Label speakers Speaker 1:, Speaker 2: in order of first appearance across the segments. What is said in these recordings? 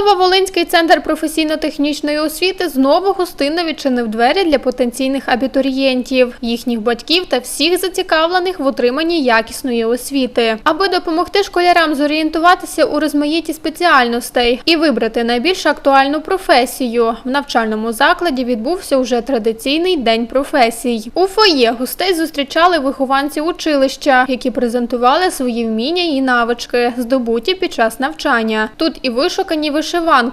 Speaker 1: Нововолинський центр професійно-технічної освіти знову гостинно відчинив двері для потенційних абітурієнтів, їхніх батьків та всіх зацікавлених в отриманні якісної освіти, аби допомогти школярам зорієнтуватися у розмаїтті спеціальностей і вибрати найбільш актуальну професію. В навчальному закладі відбувся уже традиційний день професій. У фоє гостей зустрічали вихованці училища, які презентували свої вміння і навички, здобуті під час навчання. Тут і вишукані вишиванки,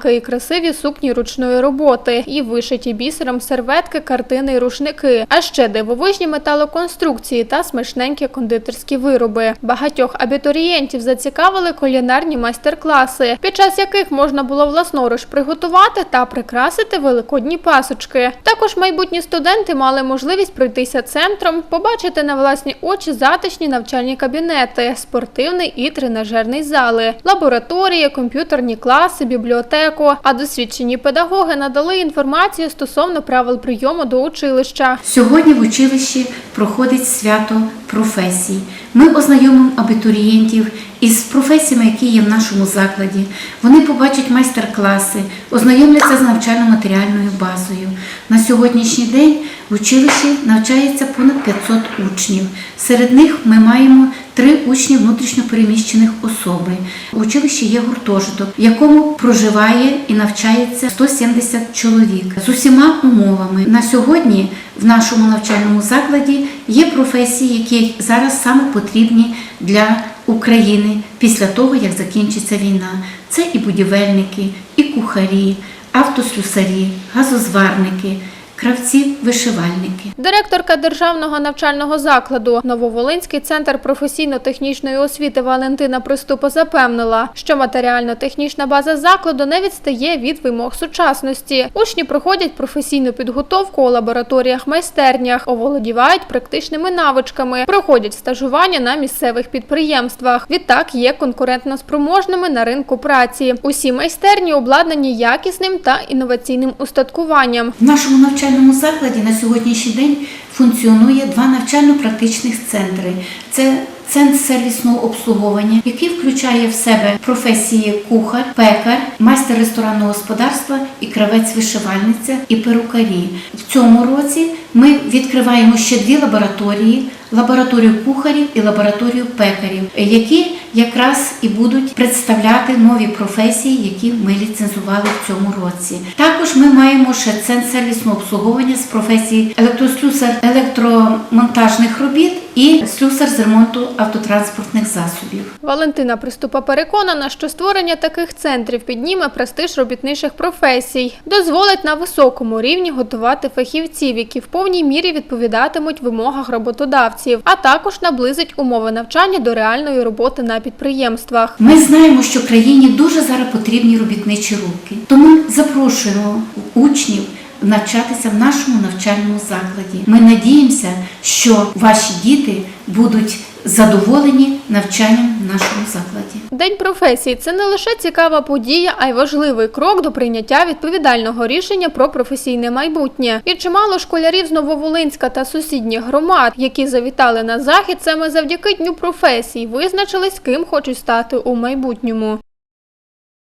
Speaker 1: і красиві сукні ручної роботи, і вишиті бісером серветки, картини і рушники, а ще дивовижні металоконструкції та смачненькі кондитерські вироби. Багатьох абітурієнтів зацікавили кулінарні майстер-класи, під час яких можна було власноруч приготувати та прикрасити великодні пасочки. Також майбутні студенти мали можливість пройтися центром, побачити на власні очі затишні навчальні кабінети, спортивний і тренажерний зали, лабораторії, комп'ютерні класи, бібліотеку. А досвідчені педагоги надали інформацію стосовно правил прийому до училища.
Speaker 2: Сьогодні в училищі проходить свято професій. Ми ознайомимо абітурієнтів із професіями, які є в нашому закладі. Вони побачать майстер-класи, ознайомляться з навчально-матеріальною базою. На сьогоднішній день в училищі навчається понад 500 учнів. Серед них ми маємо три учні внутрішньопереміщених особи. У училищі є гуртожиток, в якому проживає і навчається 170 чоловік з усіма умовами. На сьогодні в нашому навчальному закладі є професії, які зараз саме потрібні для України після того, як закінчиться війна. Це і будівельники, і кухарі, автослюсарі, газозварники, кравці-вишивальники.
Speaker 1: Директорка державного навчального закладу Нововолинський центр професійно-технічної освіти Валентина Приступа запевнила, що матеріально-технічна база закладу не відстає від вимог сучасності. Учні проходять професійну підготовку у лабораторіях майстернях, оволодівають практичними навичками, проходять стажування на місцевих підприємствах. Відтак є конкурентно спроможними на ринку праці. Усі майстерні обладнані якісним та інноваційним устаткуванням.
Speaker 2: В нашому навчальному закладі на сьогоднішній день функціонує два навчально-практичних центри. Це Центр сервісного обслуговування, який включає в себе професії кухар, пекар, майстер ресторанного господарства і кравець-вишивальниця і перукарі. В цьому році ми відкриваємо ще дві лабораторії: лабораторію кухарів і лабораторію пекарів, які якраз і будуть представляти нові професії, які ми ліцензували в цьому році. Також ми маємо ще центр сервісного обслуговування з професії електрослюсар електромонтажних робіт і слюсар з ремонту автотранспортних засобів.
Speaker 1: Валентина Приступа переконана, що створення таких центрів підніме престиж робітничих професій, дозволить на високому рівні готувати фахівців, які в повній мірі відповідатимуть вимогах роботодавців, а також наблизить умови навчання до реальної роботи на підприємствах.
Speaker 2: Ми знаємо, що країні дуже зараз потрібні робітничі руки. Тому запрошуємо учнів навчатися в нашому навчальному закладі. Ми надіємося, що ваші діти будуть задоволені навчанням в нашому закладі.
Speaker 1: День професій це не лише цікава подія, а й важливий крок до прийняття відповідального рішення про професійне майбутнє. І чимало школярів з Нововолинська та сусідніх громад, які завітали на захід, саме завдяки дню професій, визначились, ким хочуть стати у майбутньому.